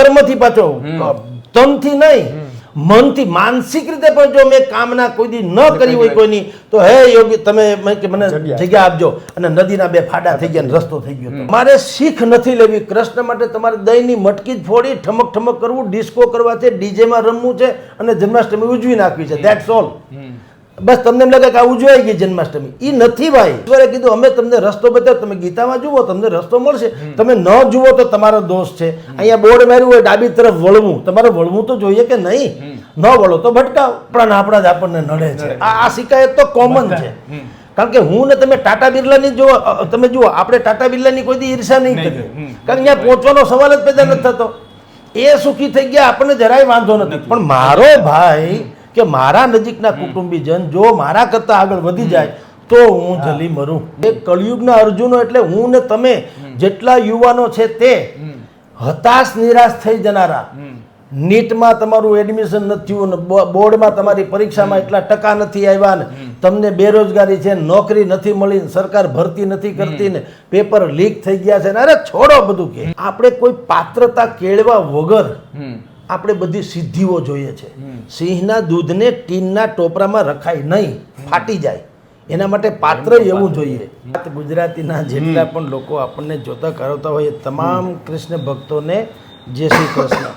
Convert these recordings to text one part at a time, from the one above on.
કર્મથી પાછો તનથી નહીં મનથી માનસિક રીતે પણ જો મેં કામના કોઈ દી ન કરી હોય કોઈની તો હે યોગી તમે કે મને જગ્યા આપજો. અને નદીના બે ફાડા થઈ ગયા રસ્તો થઈ ગયો. મારે શીખ નથી લેવી. કૃષ્ણ માટે તમારે દહીંની મટકી જ ફોડી ઠમક ઠમક કરવું ડિસ્કો કરવા છે ડીજેમાં રમવું છે અને જન્માષ્ટમી ઉજવી નાખવી છે. દેટ્સ ઓલ બસ તમને એમ લાગે કે આવું ઉજવાઈ ગઈ જન્માષ્ટમી? એ નથી ભાઈ. ઈશ્વરે કીધું અમે તમને રસ્તો બતાવ તમે ગીતામાં જુઓ તમને રસ્તો મળશે. તમે ન જુઓ તો તમારો દોષ છે. અહીંયા બોર્ડ માર્યું હોય ડાબી તરફ વળવું. તમારે વળવું તો જોઈએ કે નહીં? ન વળો તો ભટકાવ. પણ આપણા જ આપણને નડે છે. આ શિકાયત તો કોમન છે. કારણ કે હું ને તમે ટાટા બિરલાની જો તમે જુઓ આપણે ટાટા બિરલાની કોઈ દી ઈર્ષા નહીં કરી. કારણ કે અહીંયા પહોંચવાનો સવાલ જ પેદા નથી થતો. એ સુખી થઈ ગયા આપણને જરાય વાંધો નથી. પણ મારો ભાઈ કે મારા નજીકના કુટુંબીજન જો મારા કરતા આગળ વધી જાય તો હું જલી મરું. એ કળિયુગના અર્જુનો એટલે હું ને તમે જેટલા યુવાનો છે તે હતાશ નિરાશ થઈ જનારા. નીટમાં તમારું એડમિશન નથી થયું બોર્ડમાં તમારી પરીક્ષામાં એટલા ટકા નથી આવ્યા ને તમને બેરોજગારી છે નોકરી નથી મળી ને સરકાર ભરતી નથી કરતી ને પેપર લીક થઈ ગયા છે ને અરે છોડો બધું કે. આપણે કોઈ પાત્રતા કેળવા વગર આપણે બધી સિદ્ધિઓ જોઈએ છે. સિંહના દૂધને ટીનના ટોપરામાં રખાય નહીં ફાટી જાય. એના માટે પાત્ર એવું જોઈએ. ગુજરાતીના જેટલા પણ લોકો આપણને જોતા કરાવતા હોય તમામ કૃષ્ણ ભક્તોને જય શ્રી કૃષ્ણ.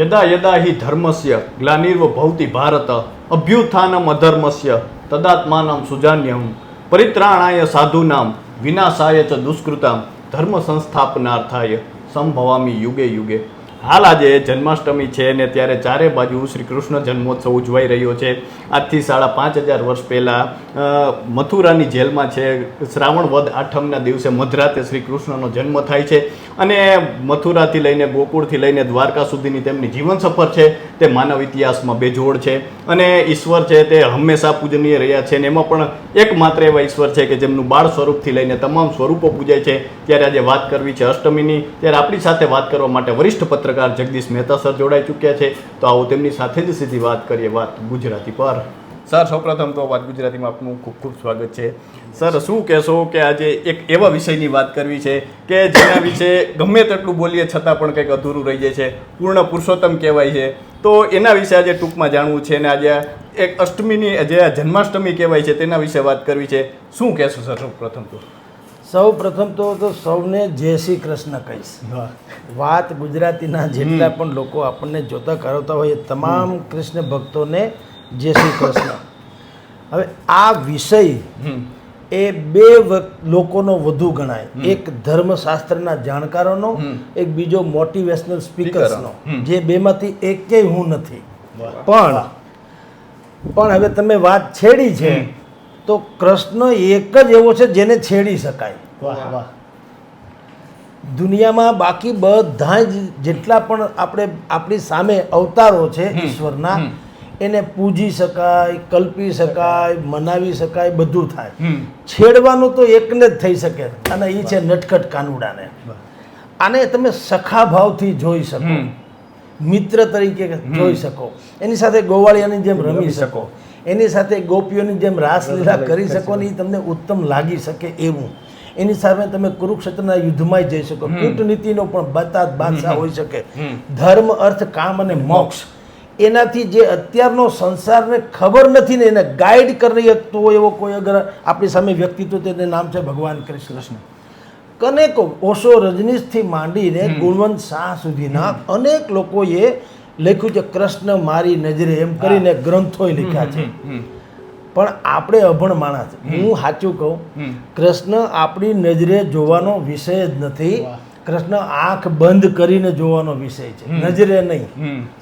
યદા યદા હિ ધર્મસ્ય ગ્લાનિર્વ ભૌતિ ભારત અભ્યુત્થાનમ અધર્મસ્ય તદાત્માનમ સુજાન્યમ પરિત્રાણાય સાધુનામ વિનાશાય ચ દુષ્કૃતામ ધર્મ સંસ્થાપનાર્થાય સંભવામી યુગે યુગે. હાલ આજે જન્માષ્ટમી છે ને ત્યારે ચારે બાજુ શ્રી કૃષ્ણ જન્મોત્સવ ઉજવાઈ રહ્યો છે. આજથી સાડા પાંચ હજાર વર્ષ પહેલાં મથુરાની જેલમાં છે. શ્રાવણ વદ આઠમના દિવસે મધરાતે શ્રી કૃષ્ણનો જન્મ થાય છે અને મથુરાથી લઈને ગોકુળથી લઈને દ્વારકા સુધીની તેમની જીવન સફર છે. તે માનવ ઇતિહાસમાં બેજોડ છે અને ઈશ્વર છે તે હંમેશા પૂજનીય રહ્યા છે અને એમાં પણ એકમાત્ર એવા ઈશ્વર છે કે જેમનું બાળ સ્વરૂપથી લઈને તમામ સ્વરૂપો પૂજાય છે. ત્યારે આજે વાત કરવી છે અષ્ટમીની. ત્યારે આપણી સાથે વાત કરવા માટે વરિષ્ઠ પત્રકાર જગદીશ મહેતા સર જોડાઈ ચૂક્યા છે. તો આવો તેમની સાથે જ સીધી વાત કરીએ વાત ગુજરાતી પર. સર, સૌપ્રથમ તો વાત ગુજરાતીમાં આપનું ખૂબ ખૂબ સ્વાગત છે. સર, શું કહેશો કે આજે એક એવા વિષયની વાત કરવી છે કે જેના વિશે ગમે તેટલું બોલીએ છતાં પણ કંઈક અધૂરું રહી જાય છે, પૂર્ણ પુરુષોત્તમ કહેવાય છે. તો એના વિશે આજે ટૂંકમાં જાણવું છે અને આજે એક અષ્ટમીની જે જન્માષ્ટમી કહેવાય છે તેના વિશે વાત કરવી છે. શું કહેશો સર સૌપ્રથમ તો? સૌ પ્રથમ તો સૌને જય શ્રી કૃષ્ણ કહીશ. વાત ગુજરાતીના જેટલા પણ લોકો આપણને જોતા કરાવતા હોય તમામ કૃષ્ણ ભક્તોને જય શ્રી કૃષ્ણ. હવે આ વિષય એ બે લોકોનો વધુ ગણાય. એક ધર્મશાસ્ત્રના જાણકારોનો એક બીજો મોટિવેશનલ સ્પીકર્સનો. જે બેમાંથી એકેય હું નથી. પણ પણ હવે તમે વાત છેડી છે તો કૃષ્ણ એક જ એવો છે જેને છેડી શકાય. વાહ વાહ. દુનિયામાં બાકી બધા જ જેટલા પણ આપણે આપણી સામે અવતારો છે ઈશ્વરના એને પૂજી શકાય કલ્પી શકાય મનાવી શકાય બધું થાય. છેડવાનું તો એકને જ થઈ શકે અને એ છે નટખટ કાનુડાને. આને તમે સખા ભાવથી જોઈ શકો. મિત્ર તરીકે જોઈ શકો. એની સાથે ગોવાળિયાની જેમ રમી શકો. એની સાથે ગોપીઓની જેમ રાસલીલા કરી શકો ને એ તમને ઉત્તમ લાગી શકે એવું. એની સામે તમે કુરુક્ષેત્રના યુદ્ધમાં જઈ શકો. કૂટનીતિનો પણ બતાત બાદશાહ હોઈ શકે. ધર્મ અર્થ કામ અને મોક્ષ. એનાથી જે અત્યારનો સંસારને ખબર નથી ને એને ગાઈડ કરી શકતો હોય એવો કોઈ અગર આપણી સામે વ્યક્તિત્વ તેનું નામ છે ભગવાન કૃષ્ણ. કનેક ઓશો રજનીશથી માંડીને ગુણવંત શાહ સુધીના અનેક લોકોએ લખ્યું છે કૃષ્ણ મારી નજરે એમ કરીને ગ્રંથો લખ્યા છે. પણ આપણે અભણ માણસ. હું સાચું કહું કૃષ્ણ આપણી નજરે જોવાનો વિષય જ નથી. કૃષ્ણ આંખ બંધ કરીને જોવાનો વિષય છે. નજરે નહીં.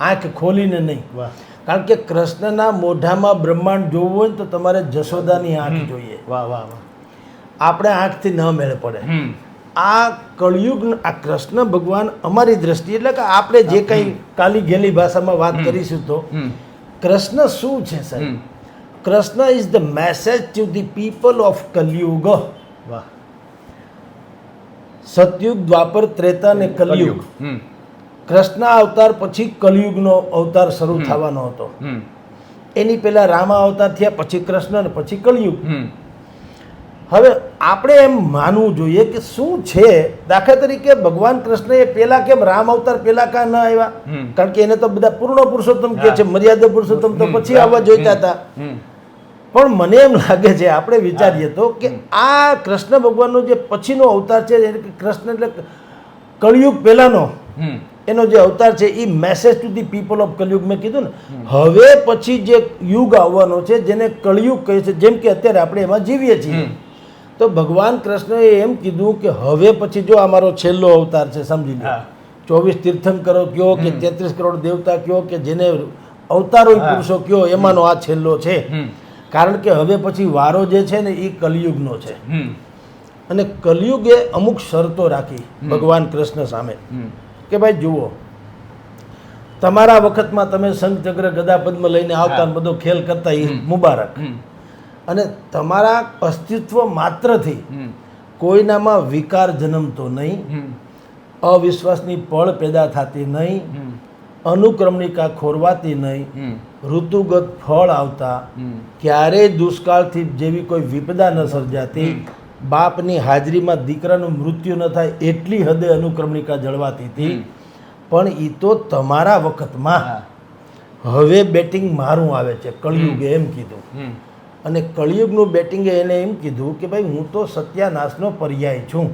આંખ ખોલીને નહીં. કારણ કે કૃષ્ણના મોઢામાં બ્રહ્માંડ જોવું હોય તો તમારે જશોદાની આંખ જોઈએ. વાહ વાહ વાહ. આપણે આંખથી ન મેળ પડે. આ કળિયુગ આ કૃષ્ણ ભગવાન અમારી દ્રષ્ટિએ એટલે કે આપણે જે કંઈ કાલી ગેલી ભાષામાં વાત કરીશું તો કૃષ્ણ શું છે સાહેબ? Krishna is the message to the people of Kalyug. વાહ. સતયુગ દ્વાપર ત્રેતા ને કલયુગ. કૃષ્ણ અવતાર પછી કલયુગનો અવતાર શરૂ થવાનો હતો. એની પહેલા રામા અવતાર થયા પછી કૃષ્ણ ને પછી કલયુગ. હવે આપણે એમ માનવું જોઈએ કે શું છે? દાખલા તરીકે ભગવાન કૃષ્ણ એ પેલા કેમ રામ અવતાર પેલા કા ન આવ્યા કારણ કે એને તો બધા પૂર્ણ પુરુષોત્તમ કે છે મર્યાદા પુરુષોત્તમ તો પછી આવવા જોઈતા હતા. પણ મને એમ લાગે છે આપણે વિચારીએ તો કે આ કૃષ્ણ ભગવાનનો જે પછીનો અવતાર છે કૃષ્ણ એટલે કળિયુગ પહેલાનો એનો જે અવતાર છે એ message to the people of Kalyug મેં કીધું ને. હવે પછી જે યુગ આવવાનો છે જેને કળિયુગ કહે છે જેમ કે અત્યારે આપણે એમાં જીવીએ છીએ. તો ભગવાન કૃષ્ણએ એમ કીધું કે હવે પછી જો આ મારો છેલ્લો અવતાર છે સમજી લો ચોવીસ તીર્થંકરો કયો કે તેત્રીસ કરોડ દેવતા કયો કે જેને અવતારો. પુરુષો કયો એમાંનો આ છેલ્લો છે. કારણ કે હવે પછી વારો જે છે ને એ કલયુગનો છે. અને કલયુગે અમુક શરતો રાખી ભગવાન કૃષ્ણ સામે. કે ભાઈ જુઓ તમારા વખતમાં તમે શંખ ચક્ર ગદા પદ્મ લઈને આવતા બધો ખેલ કરતા એ મુબારક. અને તમારા અસ્તિત્વ માત્રથી કોઈનામાં વિકાર જન્મતો નહીં. અવિશ્વાસની પળ પેદા થતી નહીં. અનુક્રમણિકા ખોરવાતી નહીં. ઋતુગત ફળ આવતા ક્યારેય દુષ્કાળથી જેવી કોઈ વિપદા ન સર્જાતી. બાપની હાજરીમાં દીકરાનું મૃત્યુ ન થાય એટલી હદે અનુક્રમણિકા જળવાતી હતી. પણ એ તો તમારા વખતમાં. હવે બેટિંગ મારું આવે છે. કળિયુગે એમ કીધું. અને કળિયુગનું બેટિંગે એને એમ કીધું કે ભાઈ હું તો સત્યાનાશનો પર્યાય છું.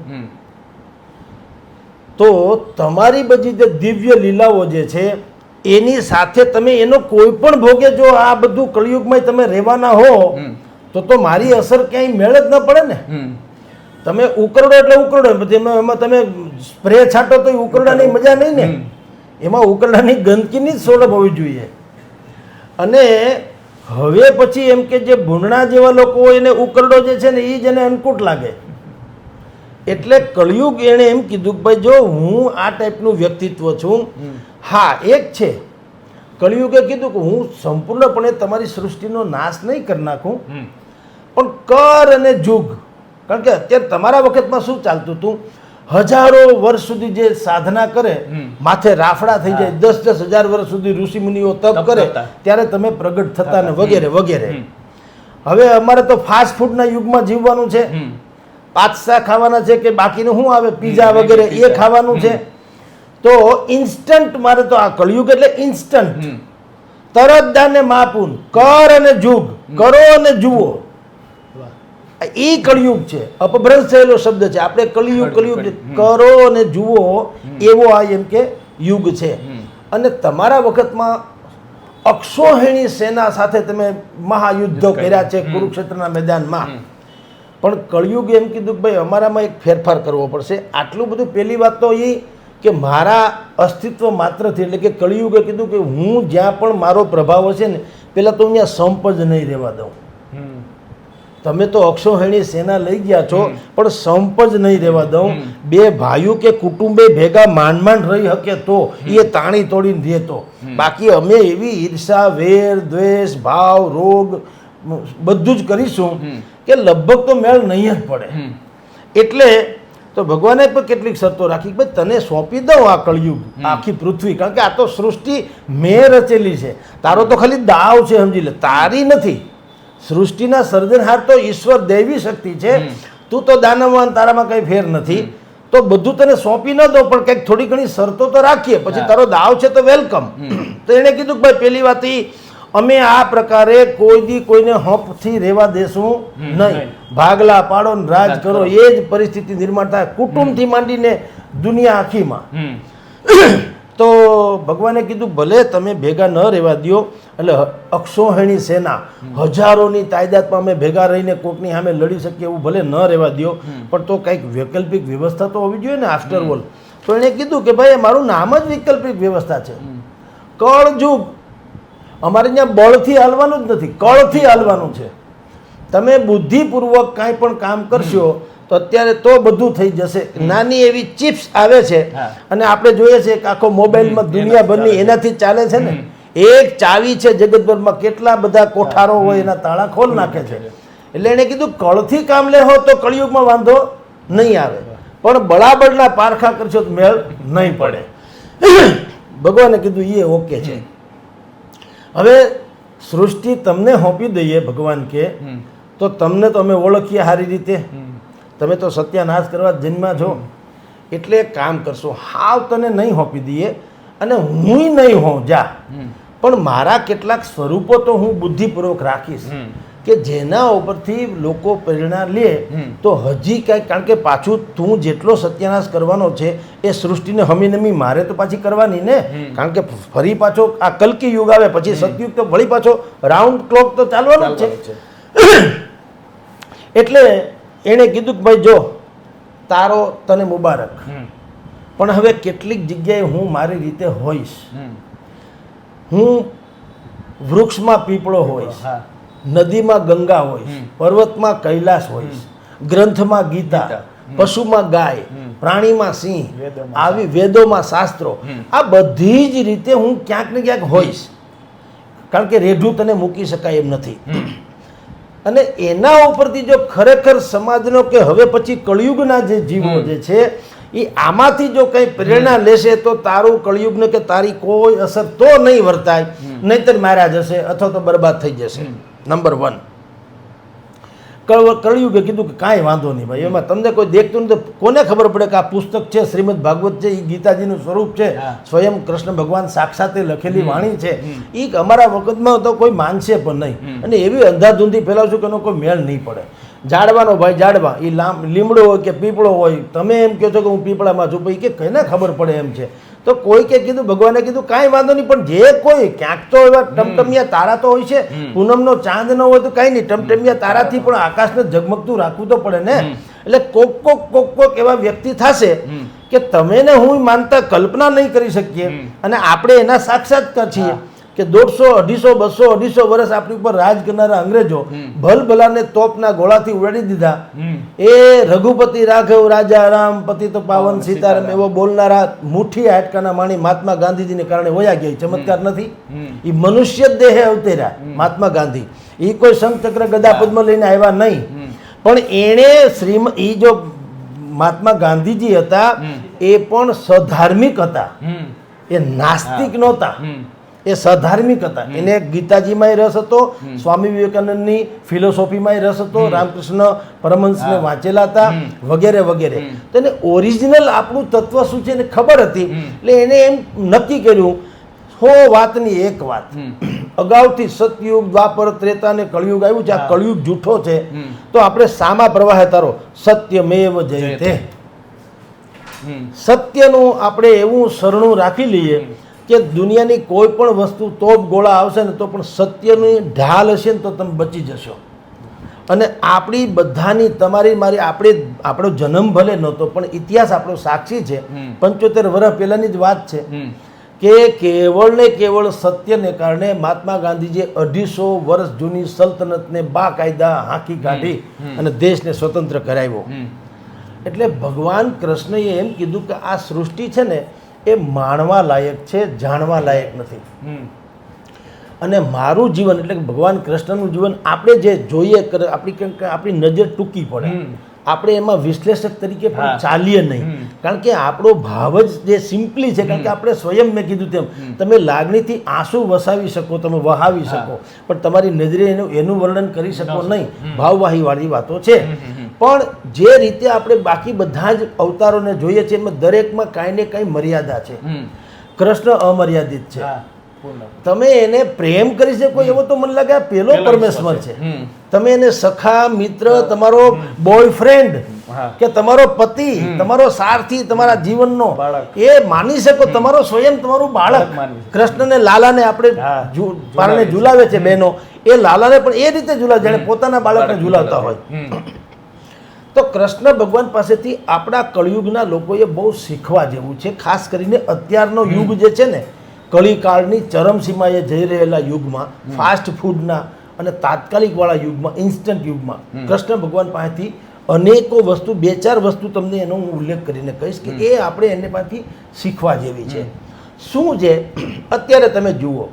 તો તમારી બધી જે દિવ્ય લીલાઓ જે છે એની સાથે તમે એનો કોઈ પણ ભોગે જો આ બધું કળિયુગમાં તમે રહેવાના હો તો તો મારી અસર ક્યાંય મેળ જ ન પડે ને. તમે ઉકરડો એટલે ઉકરડો એમાં તમે સ્પ્રે છાંટો તો ઉકરડાની મજા નહીં ને. એમાં ઉકરડાની ગંદકીની જ સોડપ હોવી જોઈએ. અને હવે પછી એમ કે જે ભૂંડણા જેવા લોકો હોય એને ઉકરડો જે છે ને એ જ એને અન્નકૂટ લાગે. એટલે કળિયુગ એણે એમ કીધું કે ભાઈ જો હું આ ટાઈપનું વ્યક્તિત્વ છું હા એક છે. કળિયુગે કીધું કે હું સંપૂર્ણપણે તમારી સૃષ્ટિનો નાશ નહીં કરી નાખું પણ કર અને જુગ. કારણ કે અત્યારે તમારા વખતમાં શું ચાલતું હતું? હજારો વર્ષ સુધી જે સાધના કરે માથે રાફડા થઈ જાય દસ દસ હજાર વર્ષ સુધી ઋષિ મુનિઓ તપ કરે ત્યારે તમે પ્રગટ થતા ને વગેરે વગેરે. હવે અમારે તો ફાસ્ટ ફૂડના યુગમાં જીવવાનું છે. પાસ્તા ખાવાના છે કે બાકીનું શું આવે? પીઝા વગેરે એ ખાવાનું છે. તો ઇન્સ્ટન્ટ મારે તો આ કળિયુગ એટલે ઇન્સ્ટન્ટ તરત દાને માપુન કર અને જુગ કરો અને જુઓ. એ કળિયુગ છે. અપભ્રંશ થયેલો શબ્દ છે. આપણે કળિયુગ કળિયુગ કરો અને જુઓ એવો આ એમ કે યુગ છે. અને તમારા વખતમાં અક્ષોહિણી સેના સાથે તમે મહાયુદ્ધ કર્યા છે કુરુક્ષેત્રના મેદાનમાં. પણ કળિયુગ એમ કીધું કે ભાઈ અમારામાં એક ફેરફાર કરવો પડશે. આટલું બધું પહેલી વાત તો એ કે મારા અસ્તિત્વ માત્રથી એટલે કે કળિયુગે કીધું કે હું જ્યાં પણ મારો પ્રભાવ હશે ને પહેલાં તો હું અહીંયા સંપ જ નહીં રહેવા દઉં. તમે તો અક્ષોહિણી સેના લઈ ગયા છો પણ સંપ જ નહીં રહેવા દઉં. બે ભાઈઓ કે કુટુંબે ભેગા માંડ માંડ રહી શકે તો એ તાણી તોડીને દે તો. બાકી અમે એવી ઈર્ષા વેર દ્વેષ ભાવ રોગ બધું જ કરીશું કે લગભગ તો મેળ નહીં જ પડે. એટલે તો ભગવાને પણ કેટલીક શરતો રાખી ભાઈ તને સોંપી દઉં આ કળિયુગ આખી પૃથ્વી કારણ કે આ તો સૃષ્ટિ મેં રચેલી છે. તારો તો ખાલી દાવ છે સમજી લે. તારી નથી. સૃષ્ટિના સર્જનહાર તો ઈશ્વર દૈવી શક્તિ છે. તું તો દાનવવાન તારામાં કંઈ ફેર નથી. તો બધું તને સોંપી ન દો પણ કંઈક થોડી ઘણી શરતો તો રાખીએ. પછી તારો દાવ છે તો વેલકમ. તો એણે કીધું કે ભાઈ પેલી વાત અમે આ પ્રકારે કોઈ દી કોઈને હંપથી રહેવા દેશું નહીં. ભાગલા પાડો ને રાજ કરો. એ જ પરિસ્થિતિ નિર્માણ થાય કુટુંબથી માંડીને દુનિયા આખીમાં. તો ભગવાને કીધું ભલે તમે ભેગા ન રહેવા દ્યો એટલે અક્ષોહિણી સેના હજારોની તાયદાદમાં અમે ભેગા રહીને કોકની સામે લડી શકીએ એવું ભલે ન રહેવા દ્યો પણ તો કંઈક વૈકલ્પિક વ્યવસ્થા તો હોવી જોઈએ ને આફ્ટર ઓલ તો એણે કીધું કે ભાઈ મારું નામ જ વૈકલ્પિક વ્યવસ્થા છે. કળજુગ અમારે ત્યાં બળથી હાલવાનું જ નથી કળથી હાલવાનું છે. તમે બુદ્ધિપૂર્વક કાંઈ પણ કામ કરશો તો અત્યારે તો બધું થઈ જશે. નાની એવી ચિપ્સ આવે છે અને આપણે જોઈએ છે કે આખો મોબાઈલમાં દુનિયાભરની એનાથી ચાલે છે. ને? એક ચાવી છે જગતભરમાં કેટલા બધા કોઠારો હોય એના તાળા ખોલ નાખે છે. એટલે એને કીધું કળથી કામ લેહો તો કળિયુગમાં વાંધો નહીં આવે. પણ બળાબળના પારખા કરશો તો મેળ નહીં પડે. ભગવાને કીધું એ ઓકે છે. હવે સૃષ્ટિ તમને સોંપી દઈએ ભગવાન કે તો તમને તો અમે ઓળખીએ સારી રીતે. તમે તો સત્યાનાશ કરવા જન્મા છો. એટલે કામ કરશો હાવ તને નહીં હોપી દઈએ અને હું નહીં હોઉં જા. પણ મારા કેટલાક સ્વરૂપો તો હું બુદ્ધિપૂર્વક રાખીશ કે જેના ઉપરથી લોકો પ્રેરણા લે તો હજી કાંઈ કારણ કે પાછું તું જેટલો સત્યાનાશ કરવાનો છે એ સૃષ્ટિને હમીનમી મારે તો પાછી કરવાની ને. કારણ કે ફરી પાછો આ કલકી યુગ આવે પછી સતયુગ તો વળી પાછો રાઉન્ડ ક્લોક તો ચાલવાનો જ છે. એટલે એણે કીધું કે ભાઈ જો તારો તને મુબારક. પણ હવે કેટલીક જગ્યાએ હું મારી રીતે હોઈશ. હું વૃક્ષમાં પીપળો હોઈશ નદીમાં ગંગા હોઈશ પર્વતમાં કૈલાસ હોઈશ ગ્રંથમાં ગીતા. પશુમાં ગાય પ્રાણીમાં સિંહ આવી વેદોમાં શાસ્ત્રો. આ બધી જ રીતે હું ક્યાંક ને ક્યાંક હોઈશ. કારણ કે રેઢું તને મૂકી શકાય એમ નથી. અને એના ઉપરથી જો ખરેખર સમાજનો કે હવે પછી કળિયુગના જે જીવો જે છે એ આમાંથી જો કંઈ પ્રેરણા લેશે તો તારું કળિયુગને કે તારી કોઈ અસર તો નહીં વર્તાય નહીતર માર્યા જશે અથવા તો બરબાદ થઈ જશે. નંબર વન કળિયુગે કીધું કે કાંઈ વાંધો નહીં ભાઈ. એમાં તમને કોઈ દેખતું નથી. કોને ખબર પડે કે આ પુસ્તક છે? શ્રીમદ ભાગવત છે એ ગીતાજીનું સ્વરૂપ છે. સ્વયં કૃષ્ણ ભગવાન સાક્ષાતે લખેલી વાણી છે. એ અમારા વખતમાં તો કોઈ માનશે પણ નહીં. અને એવી અંધાધૂંધી ફેલાવશું કે એનો કોઈ મેળ નહીં પડે. ઝાડવાનો ભાઈ ઝાડવા એ લામ લીમડો હોય કે પીપળો હોય તમે એમ કહો છો કે હું પીપળામાં છું ભાઈ કે કઈને ખબર પડે એમ છે? તો કોઈ કે કીધું ભગવાને કીધું કાંઈ વાંધો નહીં પણ જે કોઈ ક્યાંક તો એવા ટમટમિયા તારા તો હોય છે. પૂનમનો ચાંદ ન હોય તો કાંઈ નહીં. ટમટમિયા તારાથી પણ આકાશને ઝગમગતું રાખવું તો પડે ને. એટલે કોક કોક કોક કોક એવા વ્યક્તિ થશે કે તમે ને હું માનતા કલ્પના નહીં કરી શકીએ અને આપણે એના સાક્ષાત છીએ. કે દોઢસો અઢીસો બસો અઢીસો વર્ષ આપણી ઉપર રાજ કરનારા અંગ્રેજો ભલભલાને તોપના ગોળાથી ઉડાડી દીધા. એ રઘુપતિ રાઘવ રાજા રામ પતિ તો પાવન સીતારામ એવો બોલનારા મુઠ્ઠી હાટકાના માણી મહાત્મા ગાંધીજીને કારણે વયા ગયા. એ ચમત્કાર નથી. એ મનુષ્ય દેહે અવતર્યા મહાત્મા ગાંધી. એ કોઈ શંખચક્ર ગદા પદ્મ લઈને આવ્યા નહીં. પણ એણે શ્રીમ એ જો મહાત્મા ગાંધીજી હતા એ પણ સધાર્મિક હતા. એ નાસ્તિક નહોતા. એ સધાર્મિક હતા. એને ગીતાજીમાં રસ હતો સ્વામી વિવેકાનંદની ફિલોસોફીમાંય રસ હતો રામકૃષ્ણ પરમહંસને વાંચેલા હતા વગેરે વગેરે. તો એને ઓરિજિનલ આપણું તત્વ શું છે એને ખબર હતી. એટલે એને એમ નક્કી કર્યું હો વાતની એક વાત. અગાઉથી સતયુગ દ્વાપર ત્રેતા અને કળિયુગ આવ્યું છે આ કળિયુગ જૂઠો છે. તો આપણે સામા પ્રવાહે તારો સત્યમેવ જયતે. સત્યનું આપણે એવું શરણું રાખી લઈએ કે દુનિયાની કોઈ પણ વસ્તુ તોપ ગોળા આવશે ને તો પણ સત્યની ઢાલ હશે ને તો તમે બચી જશો. અને આપણી બધાની તમારી મારી આપણે આપણો જન્મ ભલે નહોતો પણ ઇતિહાસ આપણો સાક્ષી છે. પંચોતેર વર્ષ પહેલાંની જ વાત છે કે કેવળ ને કેવળ સત્યને કારણે મહાત્મા ગાંધીજીએ અઢીસો વર્ષ જૂની સલ્તનતને બાકાયદા હાંકી કાઢી અને દેશને સ્વતંત્ર કરાવ્યો. એટલે ભગવાન કૃષ્ણએ એમ કીધું કે આ સૃષ્ટિ છે ને એ માણવા લાયક છે જાણવા લાયક નથી. અને મારું જીવન એટલે કે ભગવાન કૃષ્ણનું જીવન આપણે જે જોઈએ આપણી આપણી નજર ટૂંકી પડે. આપણે એમાં વિશ્લેષક તરીકે પણ ચાલીએ નહીં. કારણ કે આપણો ભાવ જ જે સિમ્પલી છે કારણ કે આપણે સ્વયં મેં કીધું તેમ તમે લાગણીથી આંસુ વસાવી શકો તમે વહાવી શકો પણ તમારી નજરે એનું એનું વર્ણન કરી શકો નહીં. ભાવવાહી વાળી વાતો છે. પણ જે રીતે આપણે બાકી બધા જ અવતારોને જોઈએ છીએ એમાં દરેકમાં કાંઈ ને કાંઈ મર્યાદા છે. કૃષ્ણ અમર્યાદિત છે. તમે એને પ્રેમ કરી શકો એવો તો મને લાગે પેલો પરમેશ્વર છે. તમે એને સખા મિત્ર તમારો બોયફ્રેન્ડ કે તમારો પતિ તમારો સારથી તમારા જીવનનો બાળક. એ માની શકો તમારો સ્વયં તમારું બાળક. કૃષ્ણને લાલાને આપણે પારણે ઝુલાવે છે બહેનો. એ લાલાને પણ એ રીતે ઝુલાવે જાણે પોતાના બાળકને ઝુલાવતા હોય. તો કૃષ્ણ ભગવાન પાસેથી આપણા કળિયુગના લોકોએ બહુ શીખવા જેવું છે. ખાસ કરીને અત્યારનો યુગ જે છે ને કળીકાળની ચરમસીમાએ જઈ રહેલા યુગમાં ફાસ્ટ ફૂડના અને તાત્કાલિક વાળા યુગમાં ઇન્સ્ટન્ટ યુગમાં કૃષ્ણ ભગવાન પાસેથી અનેકો વસ્તુ બે ચાર વસ્તુ તમને એનો હું ઉલ્લેખ કરીને કહીશ કે એ આપણે એને પાસેથી શીખવા જેવી છે. શું છે? અત્યારે તમે જુઓ.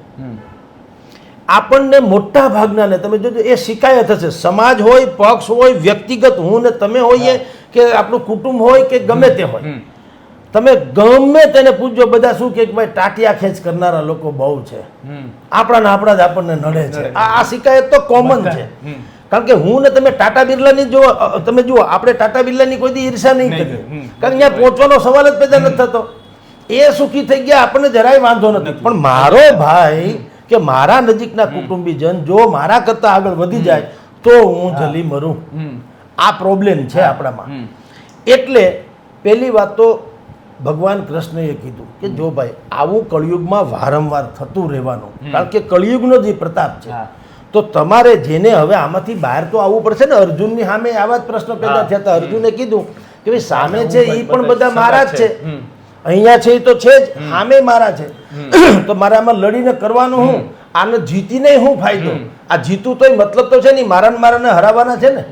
આપણને મોટા ભાગનાને તમે જોજો એ શિકાયત હશે. સમાજ હોય પક્ષ હોય વ્યક્તિગત હું ને તમે હોઈએ કે આપણું કુટુંબ હોય કે ગમે તે હોય. તમે ગમે તેને પૂછજો બધા શું કે ભાઈ ટાટિયા ખેંચ કરનારા લોકો બહુ છે. આપણાને આપણા જ આપણને નડે છે. આ શિકાયત તો કોમન છે. કારણ કે હું ને તમે ટાટા બિરલાની જો તમે જુઓ આપણે ટાટા બિરલાની કોઈ દી ઈર્ષા નહીં નહીં, કરી કારણ કે ત્યાં પહોંચવાનો સવાલ જ પેદા નથી થતો. એ સુખી થઈ ગયા આપણને જરાય વાંધો નથી. પણ મારો ભાઈ કે મારા નજીકના કુટુંબીજન જો મારા કરતા આગળ વધી જાય તો હું જલી મરું. આ પ્રોબ્લેમ છે આપણામાં. એટલે પહેલી વાત તો ભગવાન કૃષ્ણએ કીધું કે જો ભાઈ આવું કળિયુગમાં વારંવાર થતું રહેવાનું કારણ કે કળિયુગનો જે પ્રતાપ છે. તો તમારે જેને હવે આમાંથી બહાર તો આવવું પડશે ને અર્જુનની સામે આવા જ પ્રશ્નો પેદા. થયા હતા. અર્જુને કીધું કે ભાઈ સામે છે એ પણ બધા મારા જ છે. અહીંયા છે એ તો છે જ સામે મારા છે. તો મારે આમાં લડીને કરવાનું હું? આને જીતીને હું ફાયદો? આ જીતું તોય મતલબ તો છે નહીં મારાને મારાને હરાવવાના છે ને?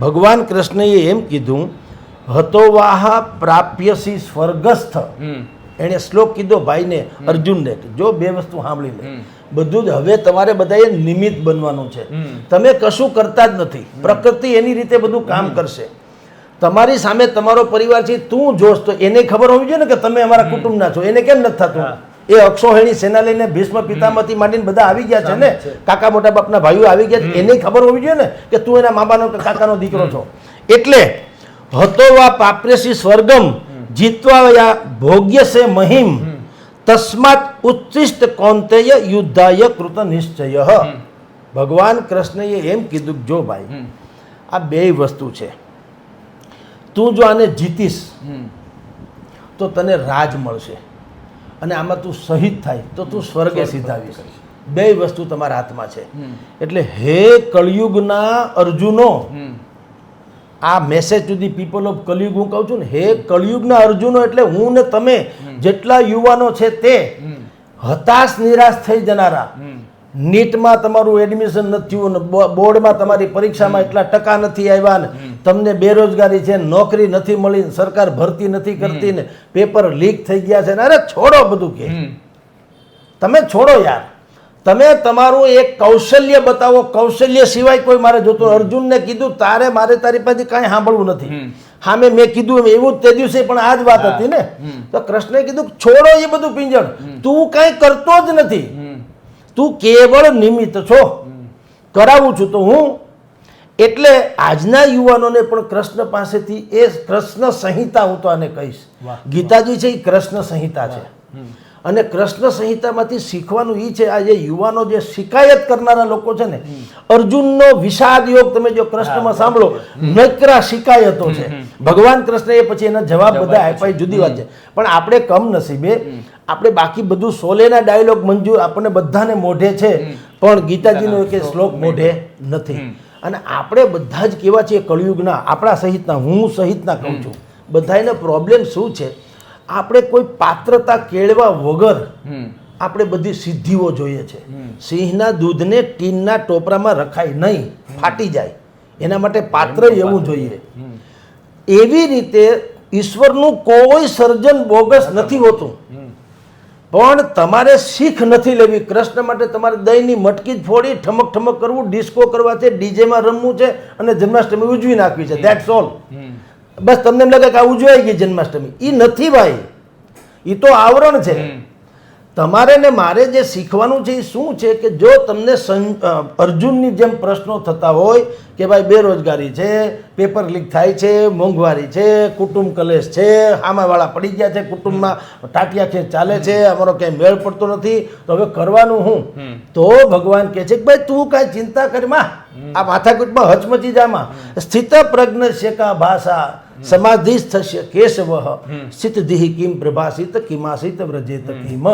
ભગવાન કૃષ્ણએ એમ કીધું હતોવાહ પ્રાપ્યસી સ્વર્ગસ્થ. એણે શ્લોક કીધો ભાઈને અર્જુનને જો બે વસ્તુ સાંભળી લે. બધું જ હવે તમારે બધાએ નિમિત્ત બનવાનું છે. તમે કશું કરતા જ નથી. પ્રકૃતિ એની રીતે બધું કામ કરશે. તમારી સામે તમારો પરિવાર છે તું જોશ. તો એને ખબર હોવી જોઈએ ને કે તમે અમારા કુટુંબના છો. એને કેમ નથી થતું? એ અક્ષોહેણી સેના લઈને ભીષ્મ પિતામાંથી માંડીને બધા આવી ગયા છે ને? કાકા મોટા બાપના ભાઈઓ આવી ગયા છે. એને ખબર હોવી જોઈએ ને કે તું એના મામાનો કે કાકાનો દીકરો છો. એટલે હતો વા પાપ્રેસી સ્વર્ગમ જીતવાયા ભોગ્ય સે મહિમ. તસ્માત ઉચ્ચિષ્ટ કૌંતેય યુદ્ધાય કૃત નિશ્ચય. ભગવાન કૃષ્ણએ એમ કીધું કે જો ભાઈ આ બે વસ્તુ છે. તું જો આને જીતીશ તો તને રાજ મળશે. અને આમાં તું શહીદ થાય તો તું સ્વર્ગે સીધાવીશ બે વસ્તુ તમારા હાથમાં છે. એટલે હે કળિયુગના અર્જુનો આ message to the people of Kalyug હું કહું છું ને હે કળિયુગના અર્જુનો એટલે હું ને તમે જેટલા યુવાનો છે તે હતાશ નિરાશ થઈ જનારા. નીટમાં તમારું એડમિશન નથી થયું ને બોર્ડમાં તમારી પરીક્ષામાં એટલા ટકા નથી આવ્યા ને તમને બેરોજગારી છે નોકરી નથી મળી સરકાર ભરતી નથી કરતી ને પેપર લીક થઈ ગયા છે ને અરે છોડો બધું કે. તમે છોડો યાર. તમે તમારું એક કૌશલ્ય બતાવો કૌશલ્ય સિવાય કોઈ મારે જોતું અર્જુનને કીધું તારે મારે તારી પાસે કાંઈ સાંભળવું નથી. હા મેં કીધું એવું તે દિવસે પણ આ જ વાત હતી ને. તો કૃષ્ણે કીધું છોડો એ બધું પિંજણ. તું કાંઈ કરતો જ નથી. તું કેવળ નિમિત્ત છો. કરાવું છું તો હું. એટલે આજના યુવાનોને પણ કૃષ્ણ પાસેથી એ કૃષ્ણ સંહિતા હું તો આને કહીશ. ગીતાજી છે એ કૃષ્ણ સંહિતા છે. અને કૃષ્ણ સંહિતામાંથી શીખવાનું એ છે આ જે યુવાનો જે શિકાયત કરનારા લોકો છે ને અર્જુનનો વિષાદ યોગ તમે જો કૃષ્ણમાં સાંભળો નકરા શિકાયતો છે. ભગવાન કૃષ્ણ એ પછી એના જવાબ બધા આપ્યા જુદી વાત છે. પણ આપણે કમ નસીબે આપણે બાકી બધું સોલેના ડાયલોગ મંજૂર આપણને બધાને મોઢે છે પણ ગીતાજીનો એક શ્લોક મોઢે. નથી. અને આપણે બધા જ કેવા છીએ કળિયુગના આપણા સહિતના હું સહિતના કહું છું. બધાને પ્રોબ્લેમ શું છે? આપણે કોઈ પાત્રતા કેળવા વગર આપણે બધી સિદ્ધિઓ જોઈએ છે. સિંહના દૂધને ટીનના ટોપરામાં રખાય નહીં ફાટી જાય. એના માટે પાત્ર એવું જોઈએ. એવી રીતે ઈશ્વરનું કોઈ સર્જન બોગસ નથી હોતું. પણ તમારે શીખ નથી લેવી. કૃષ્ણ માટે તમારે દહીંની મટકી જ ફોડી ઠમક ઠમક કરવું ડિસ્કો કરવા છે ડીજેમાં રમવું છે અને જન્માષ્ટમી ઉજવી નાખવી છે. દેટ્સ ઓલ બસ તમને એમ લાગે કે આ ઉજવાઈ ગઈ જન્માષ્ટમી. એ નથી ભાઈ. એ તો આવરણ છે. તમારે ને મારે જે શીખવાનું છે એ શું છે કે જો તમને અર્જુનની જેમ પ્રશ્નો થતા હોય કે ભાઈ બેરોજગારી છે પેપર લીક થાય છે મોંઘવારી છે કુટુંબ કલેશ છે આમાવાળા પડી ગયા છે કુટુંબમાં ટાટિયા ખેંચ ચાલે છે અમારો ક્યાંય મેળ પડતો નથી તો હવે કરવાનું હું? તો ભગવાન કહે છે કે ભાઈ તું કાંઈ ચિંતા કરમાં આ માથાકૂટમાં હચમચી જામાં સ્થિત પ્રજ્ઞ શેકા ભાષા સમાધિ થશે કેશવ. સ્થિત દિહિ કિમ પ્રભાસિત કિમાસિત વ્રજેત કિમ.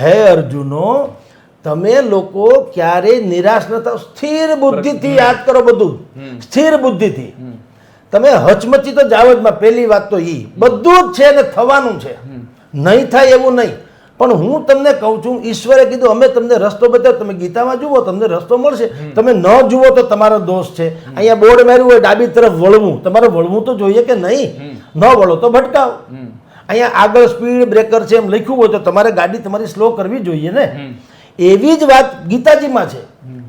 હે અર્જુનો તમે લોકો ક્યારેય નિરાશ ન થાવ. સ્થિર બુદ્ધિથી યાદ કરો બધું. સ્થિર બુદ્ધિથી. તમે હચમચી તો જાઓ જ પહેલી વાત તો ઈ. બધું જ છે ને થવાનું છે. નહીં થાય એવું નહીં. પણ હું તમને કહું છું ઈશ્વરે કીધું અમે તમને રસ્તો બતાવ્યો. તમે ગીતામાં જુઓ તમને રસ્તો મળશે. તમે ન જુઓ તો તમારો દોષ છે. અહીંયા બોર્ડ માર્યું હોય ડાબી તરફ વળવું. તમારે વળવું તો જોઈએ કે નહીં? ન વળો તો ભટકાવ. અહીંયા આગળ સ્પીડ બ્રેકર છે એમ લખ્યું હોય તો તમારે ગાડી તમારી સ્લો કરવી જોઈએ ને. એવી જ વાત ગીતાજીમાં છે.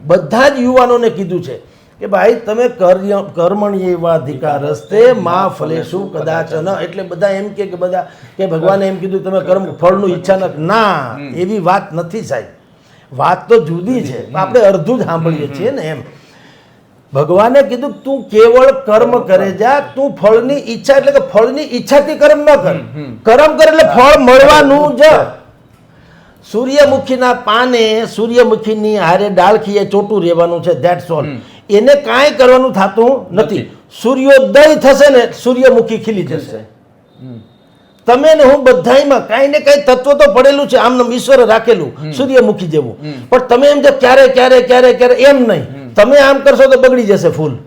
બધા જ યુવાનોને કીધું છે કે ભાઈ તમે કર્ય કર્મણીય એવાધિકાર રસ્તે માં ફલેશું કદાચ ન. એટલે બધા એમ કે કે બધા કે ભગવાને એમ કીધું તમે કર્મ ફળનું ઈચ્છા ના એવી વાત નથી સાહેબ. વાત તો જુદી છે. આપણે અડધું જ સાંભળીએ છીએ ને એમ. ભગવાને કીધું તું કેવળ કર્મ કરે જા તું ફળની ઈચ્છા એટલે કે ફળની ઈચ્છાથી કર્મ ન કર. કર્મ કર એટલે ફળ મળવાનું જ. સૂર્યમુખીના પાને સૂર્યમુખીની હારે ડાળખીએ ચોટું રહેવાનું છે ધેટ્સ ઓલ એને કાંઈ કરવાનું થતું નથી. સૂર્યોદય થશે ને સૂર્યમુખી ખીલી જશે. તમે ને હું બધાયમાં કાંઈ ને કાંઈ તત્વ તો પડેલું છે આમ ઈશ્વરે રાખેલું સૂર્યમુખી જેવું. પણ તમે એમ જો ક્યારે ક્યારે ક્યારે ક્યારે એમ નહીં. તમે આમ કરશો તો બગડી જશે ફૂલ.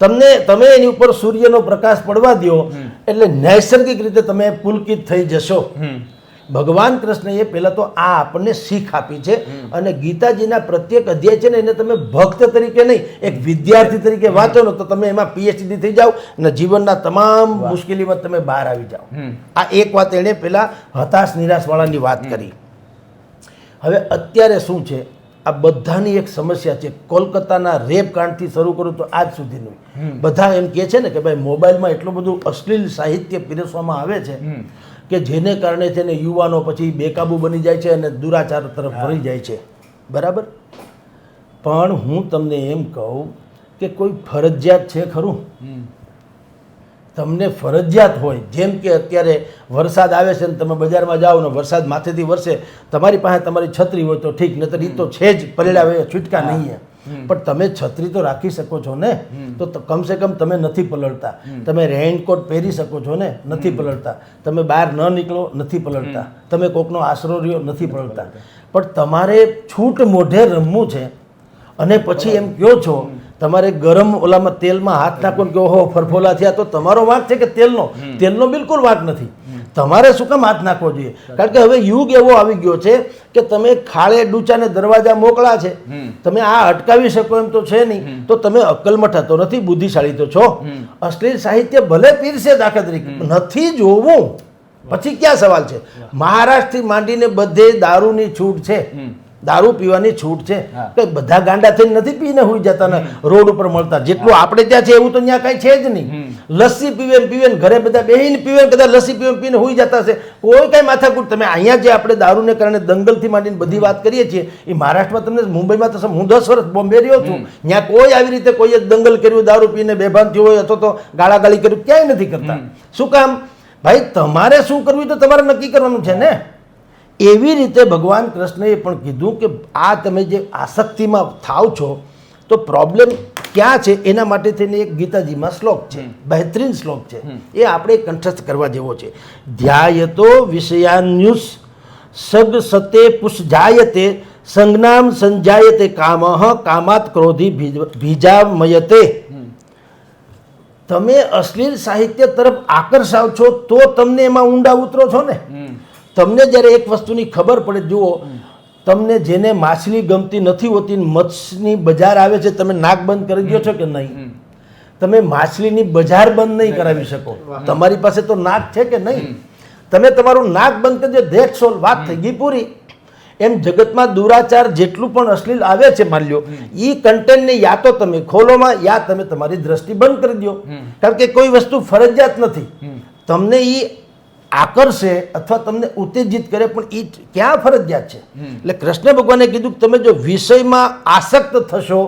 તમને તમે એની ઉપર સૂર્યનો પ્રકાશ પડવા દો એટલે નૈસર્ગિક રીતે તમે પુલકિત થઈ જશો. ભગવાન કૃષ્ણએ પહેલાં તો આ આપણને શીખ આપી છે અને ગીતાજીના પ્રત્યેક અધ્યાય છે ને એને તમે ભક્ત તરીકે નહીં એક વિદ્યાર્થી તરીકે વાંચો ને તો તમે એમાં પીએચડી થઈ જાઓ અને જીવનના તમામ મુશ્કેલીમાં તમે બહાર આવી જાઓ. આ એક વાત એણે પહેલાં હતાશ નિરાશવાળાની વાત કરી. હવે અત્યારે શું છે? આ બધાની એક સમસ્યા છે. કોલકાતાના રેપ કાંડથી શરૂ કરું તો આજ સુધીનું. બધા એમ કહે છે ને કે ભાઈ મોબાઈલમાં એટલું બધું અશ્લીલ સાહિત્ય પીરસવામાં આવે છે કે જેને કારણે છે ને યુવાનો પછી બેકાબુ બની જાય છે અને દુરાચાર તરફ વળી જાય છે. બરાબર? પણ હું તમને એમ કહું કે કોઈ ફરજિયાત છે ખરું? તમને ફરજિયાત હોય. જેમ કે અત્યારે વરસાદ આવે છે ને તમે બજારમાં જાઓ ને વરસાદ માથેથી વરસે તમારી પાસે તમારી છત્રી હોય તો ઠીક નહીતર એ તો છે જ પલળ્યા હોય છૂટકા નહીં. પણ તમે છત્રી તો રાખી શકો છો ને? તો ત- કમસે કમ તમે નથી પલળતા. તમે રેઇનકોટ પહેરી શકો છો ને? નથી પલળતા. તમે બહાર ન નીકળો નથી પલળતા. તમે કોકનો આશરો રહ્યો નથી પલળતા. પણ તમારે છૂટ મોઢે રમવું છે. અને પછી એમ કહો છો તમારે ગરમ ઓલામાં તેલમાં હાથ નાખો ને કે ઓહો ફરફોલા થયા તો તમારો વાંક છે કે તેલનો? તેલનો બિલકુલ વાંક નથી. તમારે શું કામ હાથ નાખવો જોઈએ? કારણ કે હવે યુગ એવો આવી ગયો છે કે તમે ખાળે ડૂચાને દરવાજા મોકળા છે. તમે આ અટકાવી શકો એમ તો છે નહીં. તો તમે અક્કલમઠા તો નથી બુદ્ધિશાળી તો છો. અશ્લીલ સાહિત્ય ભલે પીરશે દાખલા તરીકે નથી જોવું. પછી ક્યાં સવાલ છે? મહારાષ્ટ્રથી માંડીને બધે દારૂની છૂટ છે. દારૂ પીવાની છૂટ છે. કે બધા ગાંડા થઈને નથી પીને હોઈ જતા ને રોડ ઉપર મળતા. જેટલું આપણે ત્યાં છે એવું તો ત્યાં કઈ છે જ નહીં. લસ્સી પીવે પીવે ઘરે બધા બેહીને પીવે કદાચ લસ્સી પીવે પીને હોઈ જતા છે કોઈ કઈ માથાકૂટ. તમે અહીંયા જે આપણે દારૂને કારણે દંગલથી માંડીને બધી વાત કરીએ છીએ એ મહારાષ્ટ્રમાં તમને મુંબઈમાં તો હું દસ વર્ષ બોમ્બે રહ્યો છું ત્યાં કોઈ આવી રીતે કોઈએ દંગલ કર્યું દારૂ પીને બેભાન થયું હોય અથવા તો ગાળાગાળી કર્યું ક્યાંય નથી કરતા. શું કામ? ભાઈ તમારે શું કરવું તો તમારે નક્કી કરવાનું છે ને. એવી રીતે ભગવાન કૃષ્ણએ પણ કીધું કે આ તમે જે આસક્તિમાં થાવ છો તો પ્રોબ્લેમ ક્યાં છે? એના માટે થઈને એક ગીતાજીમાં શ્લોક છે બહેતરીન શ્લોક છે. એ આપણે કંઠસ્થ કરવા જેવો છે. ધ્યાયતો વિષયાન્યુસ સગ સતે પુષજાયતે સંજ્ઞામ સંજાયતે કામ કામાત ક્રોધી ભીજ- ભીજામયતે. તમે અશ્લીલ સાહિત્ય તરફ આકર્ષાવ છો તો તમને એમાં ઊંડા ઉતરો છો ને? તમને જ્યારે એક વસ્તુની ખબર પડે જુઓ તમને જેને માછલી ગમતી નથી હોતી મચ્છની બજાર આવે છે તમે નાક બંધ કરી દો છો કે નહીં? તમે માછલીની બજાર બંધ નહીં કરાવી શકો. તમારી પાસે તો નાક છે કે નહીં? તમે તમારું નાક બંધ કરી દો ધેટ સોલ વાત થઈ ગઈ પૂરી. એમ જગતમાં દુરાચાર જેટલું પણ અશ્લીલ આવે છે માની લ્યો એ કન્ટેન્ટને યા તો તમે ખોલોમાં યા તમે તમારી દ્રષ્ટિ બંધ કરી દો કારણ કે કોઈ વસ્તુ ફરજિયાત નથી. તમને એ આકર્ષે અથવા તમને ઉત્તેજિત કરે પણ એ ક્યાં ફરજિયાત છે? એટલે કૃષ્ણ ભગવાને કીધું કે તમે જો વિષયમાં આસક્ત થશો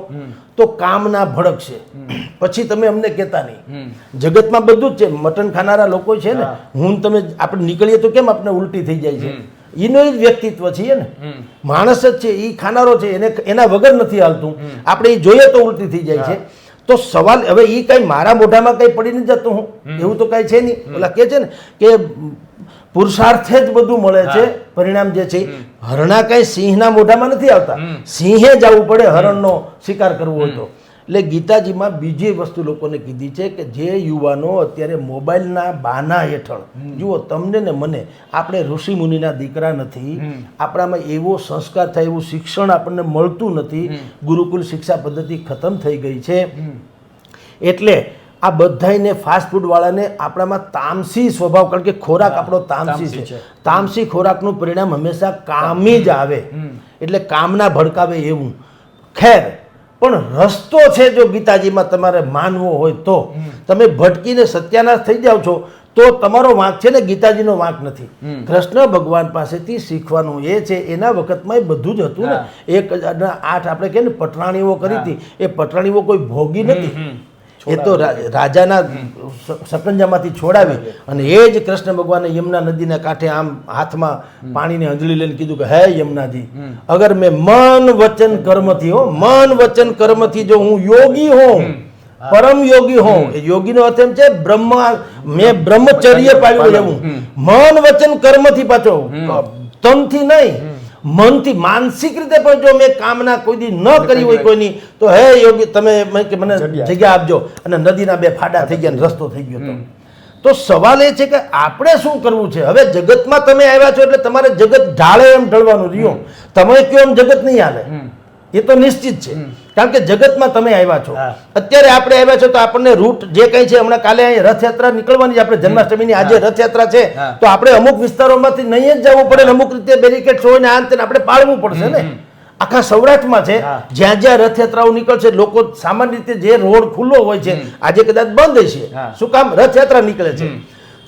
તો કામના ભડકશે. પછી તમે અમને કહેતા નહીં. જગતમાં બધું જ છે. મટન ખાનારા લોકો છે ને હું. તમે આપણે નીકળીએ તો કેમ આપણે ઉલટી થઈ જાય છે? એનો જ વ્યક્તિત્વ છે ને. માણસ જ છે એ ખાનારો છે એને એના વગર નથી હાલતું. આપણે એ જોઈએ તો ઉલટી થઈ જાય છે. તો સવાલ હવે એ કઈ મારા મોઢામાં કઈ પડી નથી જતું હું. એવું તો કઈ છે નહીં. ઓલા કે છે ને કે પુરુષાર્થે જ બધું મળે છે પરિણામ જે છે હરણા કઈ સિંહના મોઢામાં નથી આવતા. સિંહે જવું પડે હરણનો શિકાર કરવો હોય તો. એટલે ગીતાજીમાં બીજી વસ્તુ લોકોને કીધી છે કે જે યુવાનો અત્યારે મોબાઈલના બાના હેઠળ જુઓ તમને ને મને આપણે ઋષિ મુનિના દીકરા નથી આપણામાં એવો સંસ્કાર થાય એવું શિક્ષણ આપણને મળતું નથી ગુરુકુલ શિક્ષા પદ્ધતિ ખતમ થઈ ગઈ છે. એટલે આ બધાયને ફાસ્ટફૂડવાળાને આપણામાં તામસી સ્વભાવ કારણ કે ખોરાક આપણો તામસી છે. તામસી ખોરાકનું પરિણામ હંમેશા કામી જ આવે. એટલે કામના ભડકાવે એવું. ખેર પણ રસ્તો છે જો ગીતાજીમાં તમારે માનવો હોય તો. તમે ભટકીને સત્યાનાશ થઈ જાઓ છો તો તમારો વાંક છે ને ગીતાજીનો વાંક નથી. કૃષ્ણ ભગવાન પાસેથી શીખવાનું એ છે એના વખતમાં એ બધું જ હતું ને. એક હજાર આઠ આપણે કહે ને પટરાણીઓ કરી હતી. એ પટરાણીઓ કોઈ ભોગી નથી. એ તો રાજાના સકંજામાંથી છોડાવી અને એ જ કૃષ્ણ ભગવાને યમુના નદીના કાંઠે આમ હાથમાં પાણીને અંજલી લઈને કીધું કે હે યમુનાજી અગર મેં મન વચન કર્મથી હો મન વચન કર્મથી જો હું યોગી હોઉં પરમ યોગી હોઉં. એ યોગીનો અર્થ એમ છે બ્રહ્મ મેં બ્રહ્મચર્ય પાડ્યું એવું. મન વચન કર્મથી પાછો તનથી નહીં મનથી માનસિક રીતે પણ જો મેં કામના કોઈ દી ન કરી હોય કોઈની તો હે યોગી તમે મને કે મને જગ્યા આપજો. અને નદીના બે ફાડા થઈ ગયા રસ્તો થઈ ગયો તો. તો સવાલ એ છે કે આપણે શું કરવું છે? હવે જગતમાં તમે આવ્યા છો એટલે તમારે જગત ઢાળે એમ ઢળવાનું રહ્યો. તમે કયો એમ જગત નહીં હાલે. એ તો નિશ્ચિત છે. કારણ કે જગતમાં તમે આવ્યા છો. અત્યારે આપણે આવ્યા છો તો આપણને રૂટ જે કંઈ છે હમણાં કાલે અહીં રથયાત્રા નીકળવાની છે આપણે જન્માષ્ટમીની આજે રથયાત્રા છે તો આપણે અમુક વિસ્તારોમાંથી નહીં જ જવું પડે અમુક રીતે બેરિકેડ હોય ને આ ને આપણે પાળવું પડશે ને. આખા સૌરાષ્ટ્રમાં છે. જ્યાં જ્યાં રથયાત્રાઓ નીકળશે લોકો સામાન્ય રીતે જે રોડ ખુલ્લો હોય છે આજે કદાચ બંધ છે શું કામ? રથયાત્રા નીકળે છે.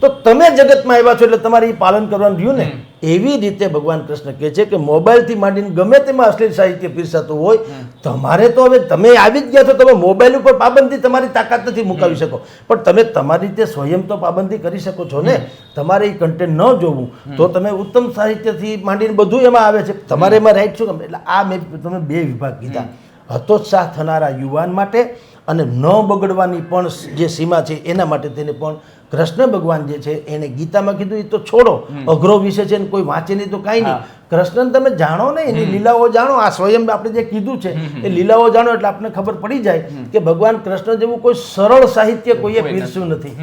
તો તમે જગતમાં આવ્યા છો એટલે તમારે એ પાલન કરવાનું રહ્યું ને? એવી રીતે ભગવાન કૃષ્ણ કહે છે કે મોબાઈલથી માંડીને ગમે તેમાં અશ્લીલ સાહિત્ય પીરસાતું હોય તમારે તો હવે તમે આવી જ ગયા છો તમે મોબાઈલ ઉપર પાબંદી તમારી તાકાત નથી મુકાવી શકો. પણ તમે તમારી રીતે સ્વયં તો પાબંદી કરી શકો છો ને? તમારે એ કન્ટેન્ટ ન જોવું. તો તમે ઉત્તમ સાહિત્યથી માંડીને બધું એમાં આવે છે. તમારે એમાં રાઈટ શું? એટલે આ મેં તમે બે વિભાગ કીધા. હતોત્સાહ થનારા યુવાન માટે અને ન બગડવાની પણ જે સીમા છે એના માટે તેને પણ કૃષ્ણ ભગવાન જે છે એને ગીતામાં કીધું એ તો છોડો. અઘરો વિષય છે કોઈ વાંચે નહીં તો કાંઈ નહીં. કૃષ્ણને તમે જાણો ને એની લીલાઓ જાણો. આ સ્વયં આપણે જે કીધું છે એ લીલાઓ જાણો એટલે આપણને ખબર પડી જાય કે ભગવાન કૃષ્ણ જેવું કોઈ સરળ સાહિત્ય કોઈએ પીરસ્યું નથી.